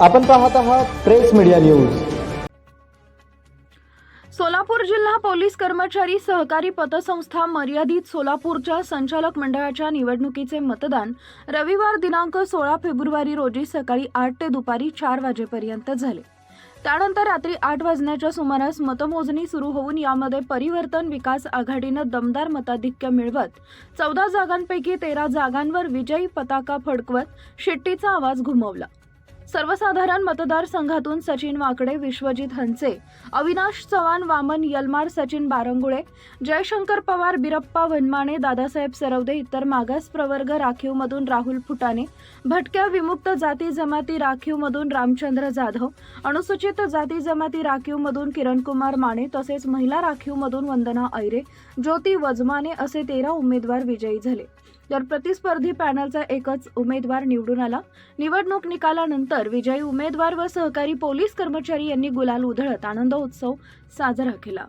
आपण पाहत आहात प्रेस मीडिया न्यूज. सोलापूर जिल्हा पोलीस कर्मचारी सहकारी पतसंस्था मर्यादित सोलापूरच्या संचालक मंडळाच्या निवडणुकीचे मतदान रविवार दिनांक सोळा फेब्रुवारी रोजी सकाळी आठ ते दुपारी चार वाजेपर्यंत झाले. त्यानंतर रात्री आठ वाजण्याच्या सुमारास मतमोजणी सुरू होऊन यामध्ये परिवर्तन विकास आघाडीनं दमदार मताधिक्य मिळवत चौदा जागांपैकी तेरा जागांवर विजयी पताका फडकवत शिट्टीचा आवाज घुमवला. सर्वसाधारण मतदारसंघातून सचिन वाकडे विश्वजित हंचे अविनाश चव्हाण वामन यलमार सचिन बारंगुळे जयशंकर पवार बिरप्पा वनमाने दादासाहेब सरवदे इतर मागास प्रवर्ग राखीवमधून राहुल फुटाणे भटक्या विमुक्त जाती जमाती राखीवमधून रामचंद्र जाधव अनुसूचित जाती जमाती राखीवमधून किरणकुमार माने तसेच महिला राखीवमधून वंदना ऐरे ज्योती वजमाने असे तेरा उमेदवार विजयी झाले. तर प्रतिस्पर्धी पॅनलचा एकच उमेदवार निवडून आला. निवडणूक निकालानंतर विजयी उमेदवार व सहकारी पोलीस कर्मचारी यांनी गुलाल उधळत आनंद उत्सव साजरा केला.